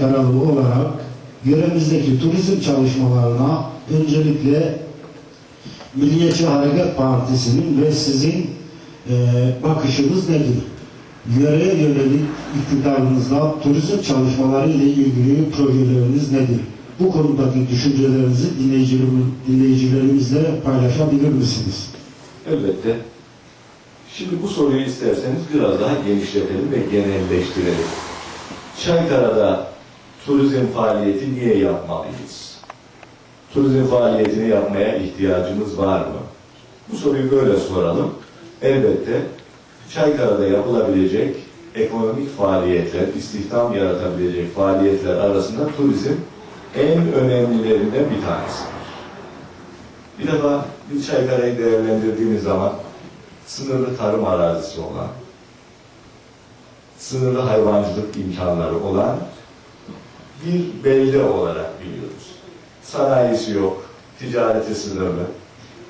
kanalı olarak yöremizdeki turizm çalışmalarına öncelikle Milliyetçi Hareket Partisi'nin ve sizin e, bakışınız nedir? Yöreye yönelik iktidarınızda turizm çalışmaları ile ilgili projeleriniz nedir? Bu konudaki düşüncelerinizi dinleyicilerimiz- dinleyicilerimizle paylaşabilir misiniz? Elbette. Şimdi bu soruyu isterseniz biraz daha genişletelim ve genelleştirelim. Çaykara'da turizm faaliyeti niye yapmalıyız? Turizm faaliyetini yapmaya ihtiyacımız var mı? Bu soruyu böyle soralım. Elbette Çaykara'da yapılabilecek ekonomik faaliyetler, istihdam yaratabilecek faaliyetler arasında turizm en önemlilerinden bir tanesi. Bir defa biz Çaykara'yı değerlendirdiğimiz zaman sınırlı tarım arazisi olan, sınırlı hayvancılık imkanları olan bir belde olarak biliyoruz. Sanayisi yok, ticareti sınırlı,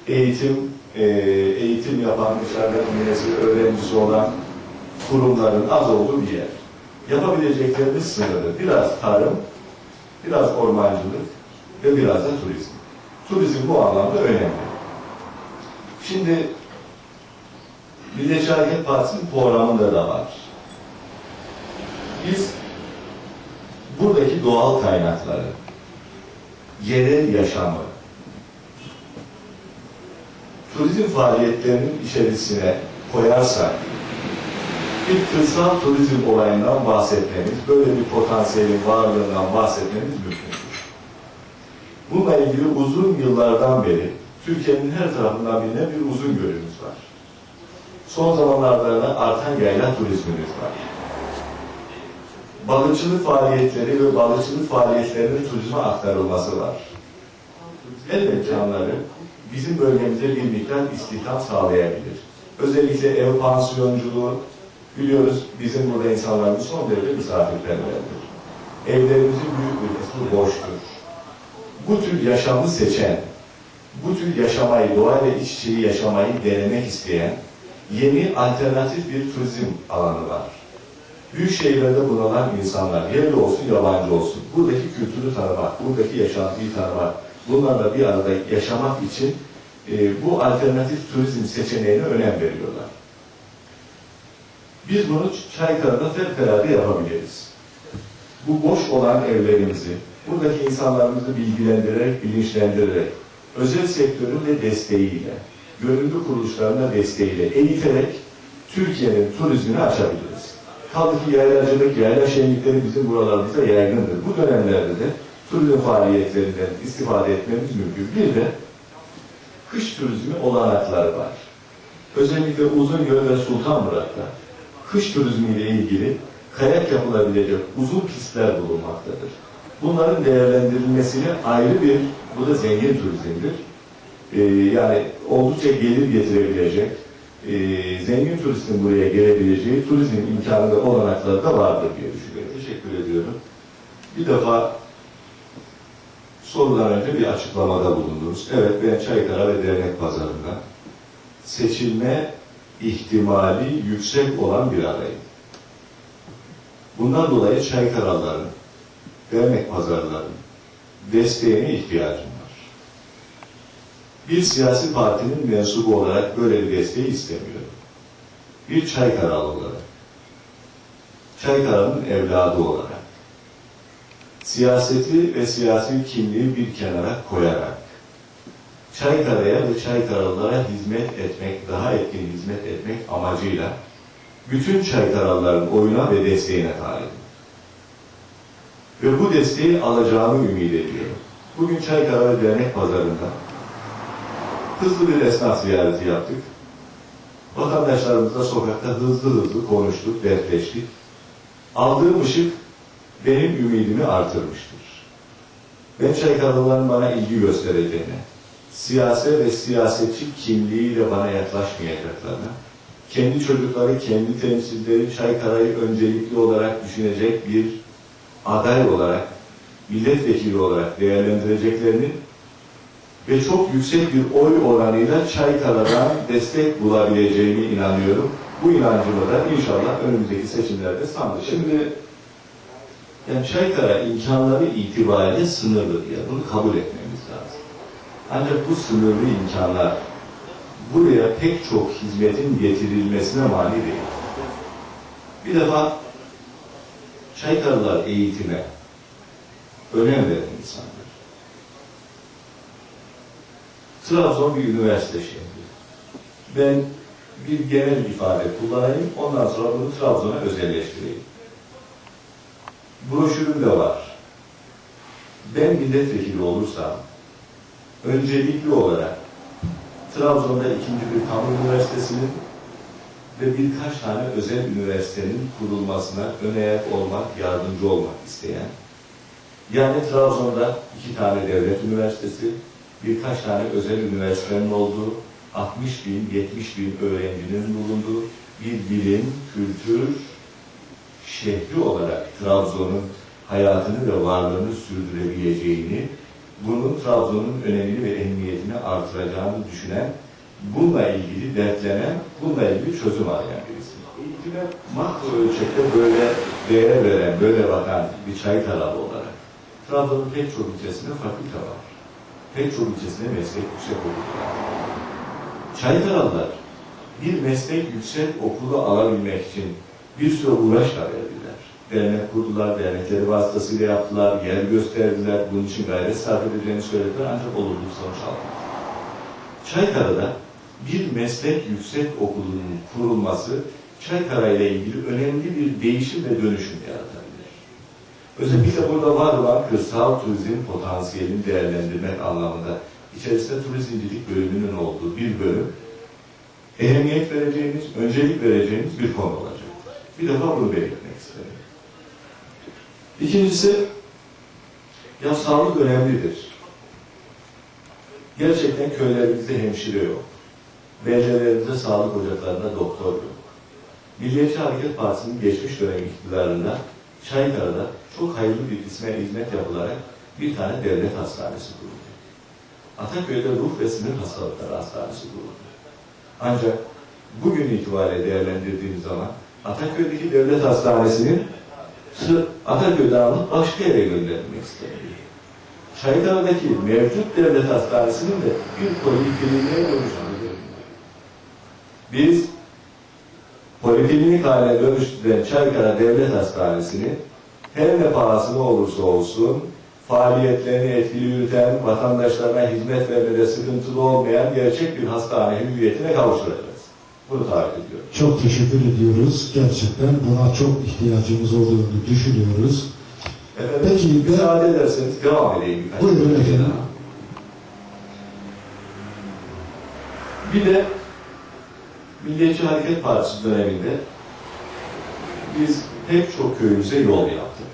eğitim e, eğitim yapan dışarıda üniversite öğrencisi olan kurumların az olduğu bir yer. Yapabileceklerimiz sınırlı. Biraz tarım, biraz ormancılık ve biraz da turizm. Turizm bu anlamda önemli. Şimdi Milliyetçi Hareket Partisi'nin programında da var. Biz buradaki doğal kaynakları, yerel yaşamı, turizm faaliyetlerinin içerisine koyarsak, bir kırsal turizm olayından bahsetmemiz, böyle bir potansiyelin varlığından bahsetmemiz mümkün. Bununla ilgili uzun yıllardan beri Türkiye'nin her tarafından bilinen bir uzun gölümüz var. Son zamanlarda da artan yayla turizmimiz var. Balıkçılık faaliyetleri ve balıkçılık faaliyetlerinin turizme aktarılması var. El mekanları bizim bölgemize bir miktar istihdam sağlayabilir. Özellikle ev pansiyonculuğu biliyoruz bizim burada insanlarımız son derece misafirperverdir. Evlerimizin büyük bir kısmı boştur bu tür yaşamı seçen, bu tür yaşamayı, doğayla iç içeyi yaşamayı denemek isteyen yeni alternatif bir turizm alanı var. Büyük şehirlerde bulunan insanlar, yerli olsun, yabancı olsun, buradaki kültürü tanımak, buradaki yaşantıyı tanımak, bunlarla bir arada yaşamak için e, bu alternatif turizm seçeneğine önem veriyorlar. Biz bunu Çaykara'da fevkalade yapabiliriz bu boş olan evlerimizi, buradaki insanlarımızı bilgilendirerek, bilinçlendirerek, özel sektörün de desteğiyle, gönüllü kuruluşların desteğiyle eğiterek Türkiye'nin turizmini açabiliriz. Kaldı ki yaylacılık, yayla şenlikleri bizim buralarımızda yaygındır. Bu dönemlerde de turizm faaliyetlerinden istifade etmemiz mümkün. Bir de kış turizmi olanakları var. Özellikle Uzungöl ve Sultanbırak'ta kış turizmiyle ilgili kayak yapılabilecek uzun pistler bulunmaktadır. Bunların değerlendirilmesini ayrı bir, bu da zengin turizmdir. Ee, yani oldukça gelir getirebilecek, e, zengin turistin buraya gelebileceği turizm imkanı ve olanakları da vardır diye düşünüyorum. Teşekkür ediyorum. Bir defa sorudan önce bir açıklamada bulundunuz. Evet ben Çaykara ve Dernek Pazarı'nda seçilme ihtimali yüksek olan bir adayım. Bundan dolayı Çaykaralıların, dernek pazarlarının desteğine ihtiyacım. Bir siyasi partinin mensubu olarak böyle bir desteği istemiyorum. Bir Çaykaralı olarak, Çaykara'nın evladı olarak, siyaseti ve siyasi kimliği bir kenara koyarak, Çaykara'ya ve Çaykaralılara hizmet etmek, daha etkin hizmet etmek amacıyla bütün Çaykaralıların oyuna ve desteğine talibim. Ve bu desteği alacağımı ümit ediyorum. Bugün Çaykara Dernek Pazarı'nda hızlı bir esnaf ziyareti yaptık. Vatandaşlarımızla sokakta hızlı hızlı konuştuk, dertleştik. Aldığım ışık benim ümidimi artırmıştır. Ben Çaykaralıların bana ilgi göstereceğine, siyasi ve siyasetçi kimliğiyle bana yaklaşmayacaklarına, kendi çocukları, kendi temsilcileri Çaykara'yı öncelikli olarak düşünecek bir aday olarak, milletvekili olarak değerlendireceklerinin ve çok yüksek bir oy oranıyla Çaykara'dan destek bulabileceğine inanıyorum. Bu inancımı da inşallah önümüzdeki seçimlerde sandık. Şimdi Yani Çaykara imkanları itibariyle sınırlı diye bunu kabul etmemiz lazım. Ancak bu sınırlı imkanlar buraya pek çok hizmetin getirilmesine mani değil. Bir defa Çaykaralılar eğitime önem veren insanlar. Trabzon bir üniversite şehri. Ben bir genel ifade kullanayım, ondan sonra bunu Trabzon'a özelleştireyim. Broşürümde var. Ben milletvekili olursam, öncelikli olarak Trabzon'da ikinci bir kamu üniversitesinin ve birkaç tane özel üniversitenin kurulmasına ön ayak olmak, yardımcı olmak isteyen, yani Trabzon'da iki tane devlet üniversitesi, birkaç tane özel üniversitenin olduğu, 60 bin, 70 bin öğrencinin bulunduğu bir bilim, kültür şehri olarak Trabzon'un hayatını ve varlığını sürdürebileceğini, bunun Trabzon'un önemini ve ehemmiyetini artıracağını düşünen, bununla ilgili dertlenen, bununla ilgili çözüm arayan birisi. Eğitime makro ölçekte böyle değer veren, böyle bakan bir çay taralı olarak Trabzon'un pek çok ilçesinde fakülte var. Pek çok meslek yüksek okulu var. Çaytaralılar bir meslek yüksek okulu alabilmek için bir sürü uğraş verdiler. Dernek kurdular, dernekleri vasıtasıyla yaptılar, yer gösterdiler, bunun için gayret sarf edeceğini söylediler ancak olumlu sonuç aldılar. Çaykara'da bir meslek yüksek okulunun kurulması Çaykara ile ilgili önemli bir değişim ve dönüşüm yaratabilir. Özellikle burada var olan kırsal turizm potansiyelini değerlendirmek anlamında içerisinde turizmcilik bölümünün olduğu bir bölüm ehemmiyet vereceğimiz, öncelik vereceğimiz bir konu olacaktır. Bir defa bunu belirtmek isterim. İkincisi, ya sağlık önemlidir. Gerçekten köylerimizde hemşire yok. Beldelerimizde sağlık ocaklarında doktor yok. Milliyetçi Hareket Partisi'nin geçmiş dönem iktidarında Çaykara'da çok hayırlı bir isme hizmet yapılarak bir tane devlet hastanesi kuruldu. Ataköy'de ruh ve sinir hastalıkları hastanesi kuruldu. Ancak bugün itibariyle değerlendirdiğimiz zaman Ataköy'deki devlet hastanesinin Ataköy'den alınıp başka yere gönderilmek isteniyor. Çaykara'daki mevcut devlet hastanesinin de bir polikliniğe dönüştürülüyor. Biz poliklinik haline dönüştürülen Çaykara Devlet Hastanesi'ni her ne pahasına olursa olsun faaliyetlerini etkili yürüten, vatandaşlarına hizmet vermede sıkıntılı olmayan gerçek bir hastane hüviyetine kavuşturacağız. Bunu taahhüt ediyorum. Çok teşekkür ediyoruz. Gerçekten buna çok ihtiyacımız olduğunu düşünüyoruz. Efendim, Peki, ben- müsaade ederseniz devam edeyim birkaç Buyurun efendim. Bir de Milliyetçi Hareket Partisi döneminde biz pek çok köyümüze yol yaptık.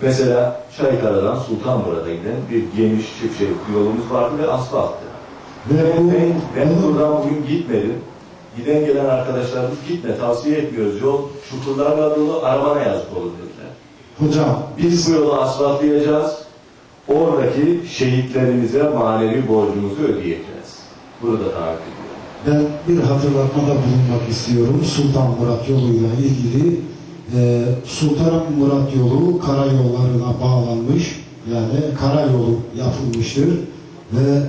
Mesela Çaykara'dan Sultanmurat'a giden bir geniş çift şeritli yolumuz vardı ve asfalttı. Ben, ben bunu- buradan bugün gitmedim. Giden gelen arkadaşlarımız gitme tavsiye etmiyoruz. Yol çukurlarla dolu arabana yazık olur dediler. hocam Biz bu yolu asfaltlayacağız. Oradaki şehitlerimize manevi borcumuzu ödeyeceğiz. Bunu da taahhüt ediyorum. Ben bir hatırlatmada bulunmak istiyorum. Sultan Murat yoluyla ilgili e, Sultan Murat yolu karayollarına bağlanmış. Yani karayolu yapılmıştır. Ve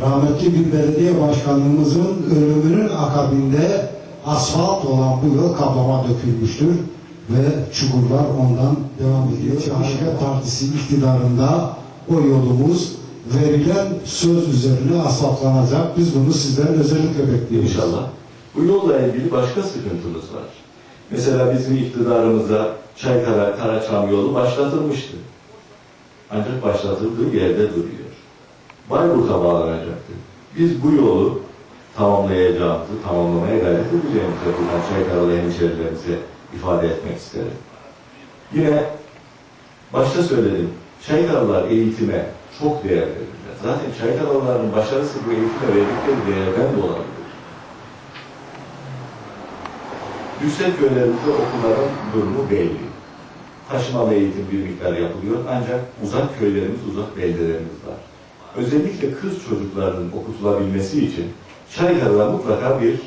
rahmetli bir belediye başkanımızın ölümünün akabinde asfalt olan bu yol kaplama dökülmüştür. Ve çukurlar ondan devam ediyor. Hareket Partisi iktidarında o yolumuz verilen söz üzerine asfaltlanacak. Biz bunu sizden özellikle bekliyoruz. İnşallah. Bu yolla ilgili başka sıkıntımız var. Mesela bizim iktidarımızda Çaykara Karaçam yolu başlatılmıştı. Ancak başlatıldığı yerde duruyor. Bayburt'a bağlanacaktı. Biz bu yolu tamamlayacağımızı, tamamlamaya gayret edeceğimizi buradan Çaykaralı hemşehrilerimize ifade etmek isterim. Yine başta söyledim, Çaykaralılar eğitime çok değer verirler. Zaten Çaykaralıların başarısı bu eğitime verdikleri değerden dolayıdır. Yüksek köylerimizde okulların durumu belli. Taşımalı eğitim bir miktar yapılıyor ancak uzak köylerimiz, uzak beldelerimiz var. Özellikle kız çocuklarının okutulabilmesi için Çaykara'da mutlaka bir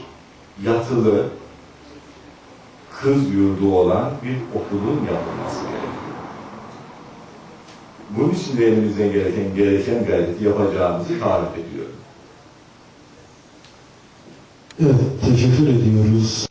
yatılı kız yurdu olan bir okulun yapılması bunun için de elimizden gereken gereken gayreti yapacağımızı tarif ediyorum. Evet, teşekkür ediyoruz.